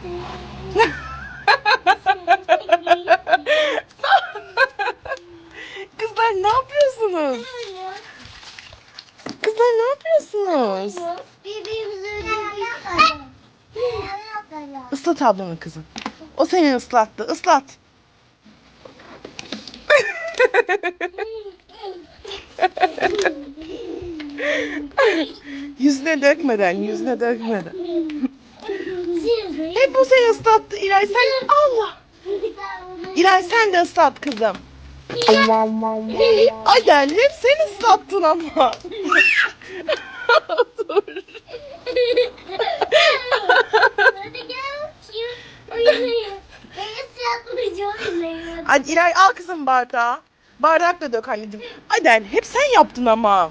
Kızlar ne yapıyorsunuz? Kızlar ne yapıyorsunuz? Islat ablanı kızım. O seni ıslattı. Islat. yüzüne dökmeden, yüzüne dökmeden. Hep o seni ıslattı. İlay sen Allah. İlay sen de ıslat kızım. Ay yani hep sen ıslattın ama. Dur. Hadi İlay al kızım bardağı. Bardakla dök anneciğim. Yani hep sen yaptın ama.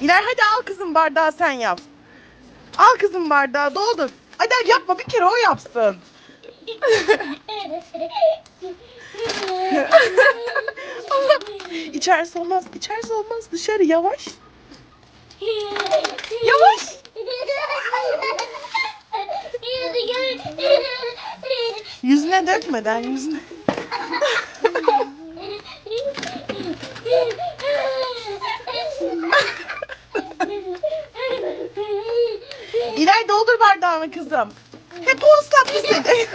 İlay hadi al kızım bardağı sen yap. Al kızım bardağı doldur. Hadi yapma bir kere o yapsın. Allah. İçerisi olmaz, içerisi olmaz. Dışarı yavaş. Yavaş. Yüzüne dökmeden yüzüne. İlay doldur bardağını kızım. Hep o ıslattı seni.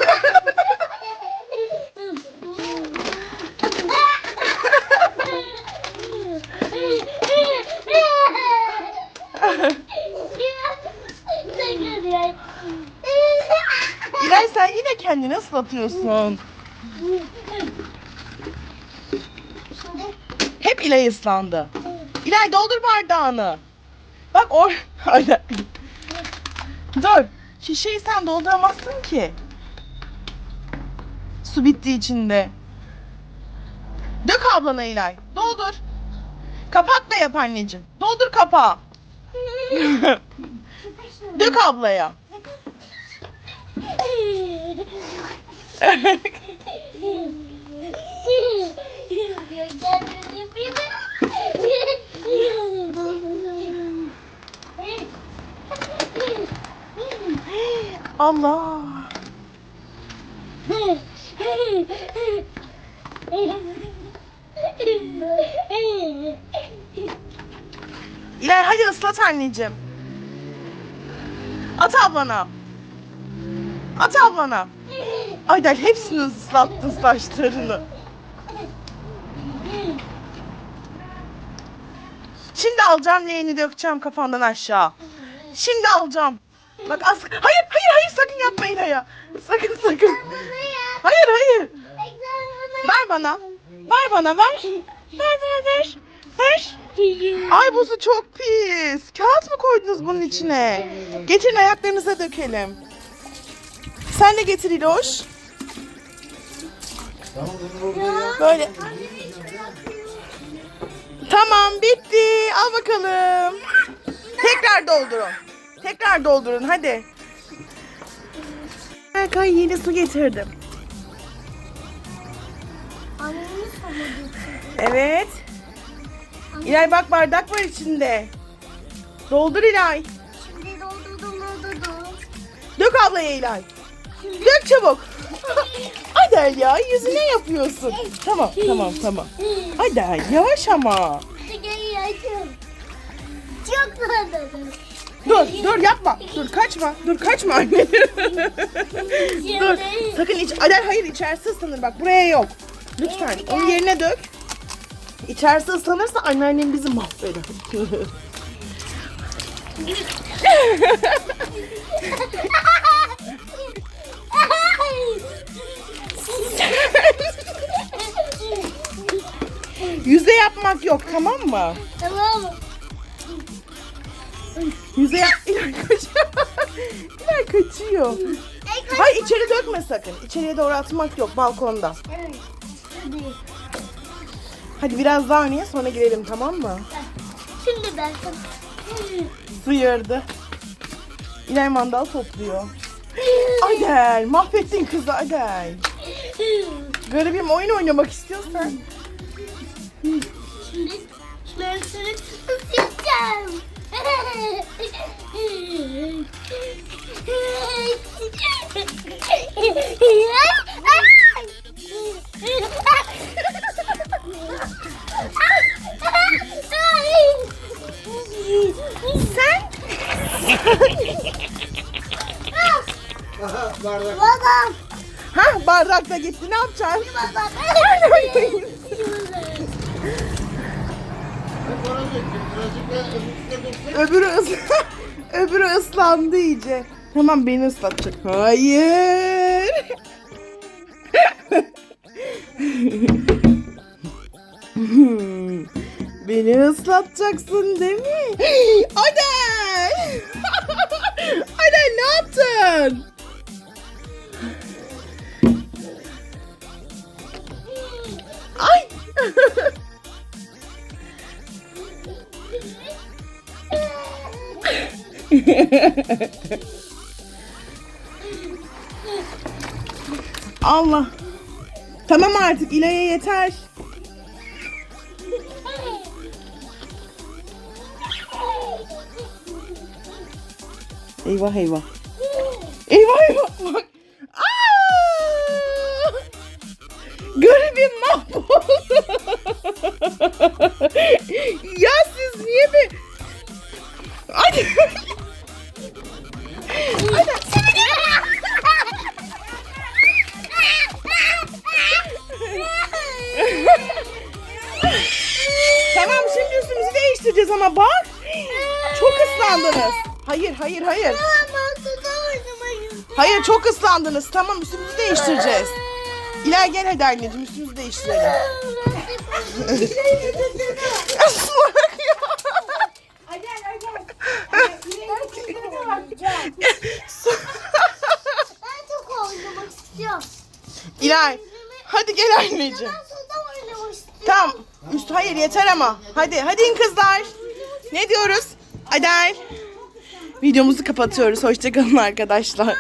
İlay sen yine kendini ıslatıyorsun. Hep İlay ıslandı. İlay doldur bardağını. Bak or... Dur. Şişeyi sen dolduramazsın ki. Su bitti içinde. Dök ablana İlay. Doldur. Kapakla yap anneciğim. Doldur kapağı. Dök ablaya. Allah. İlay hadi ıslat anneciğim. At ablana. At ablana. Aydel hepsini ıslattın saçlarını. Şimdi alacağım leğeni dökeceğim kafandan aşağı. Şimdi alacağım. Bak az... Hayır hayır hayır sakın yapma İlay'a. Sakın sakın. Hayır hayır. Ver bana. Ver bana ver. Ver ver ver. Ver. Ay buzu çok pis. Kağıt mı koydunuz bunun içine? Getirin ayaklarınıza dökelim. Sen de getir İloş. Böyle. Tamam bitti. Al bakalım. Tekrar doldurun. Tekrar doldurun hadi. Berkay yeni su getirdim. Evet. İlay bak bardak var içinde. Doldur İlay. Şimdi doldurdum doldurdum. Dök ablaya İlay. Dök çabuk. Hadi ya yüzüne yapıyorsun. Tamam tamam tamam. Hadi yavaş ama. Çok doldurdum. Dur dur yapma. Dur kaçma. Dur kaçma anne. dur. Sakın iç. Hayır hayır içerisi ıslanır bak buraya yok. Lütfen onun yerine dök. İçerisi ıslanırsa anneannem bizi mahveder. Yüze yapmak yok tamam mı? tamam. Yüze yap... İlay kaçıyor. İlay kaçıyor. Hayır içeri dökme sakın. İçeriye doğru atmak yok balkonda. Evet. Hadi. Hadi biraz daha oynayalım sonra girelim tamam mı? Şimdi ben Sıyırdı. İlay mandal topluyor. Adel mahvettin kızı Adel. Garibim oyun oynamak istiyorsan. Şimdi ben seni bardak. Babam. ha bardak da gitti ne yapacaksın? Öbürü öbürü ıslandı iyice. Tamam beni ıslatacak. Hayır. beni ıslatacaksın değil mi? Adel! Adel ne yaptın? Ay! Allah. Tamam artık İlaya yeter. Eyvah eyvah. Eyvah eyvah. Bak. Aa! Garibim mahvoldu. ya siz niye be... Hadi. tamam şimdi üstümüzü değiştireceğiz ama bak. Çok ıslandınız. Hayır hayır hayır. Suda. Hayır çok ıslandınız. Tamam üstümüzü değiştireceğiz. İler gel hadi anneciğim üstümüzü değiştirelim. Islak ya. Ben çok oynamak istiyorum. İlay hadi gel anneciğim. Ben suda oynamak istiyorum. Tamam. Üst hayır yeter ama. Hadi hadi in kızlar. Ne diyoruz? Adel. Videomuzu kapatıyoruz. Hoşçakalın arkadaşlar.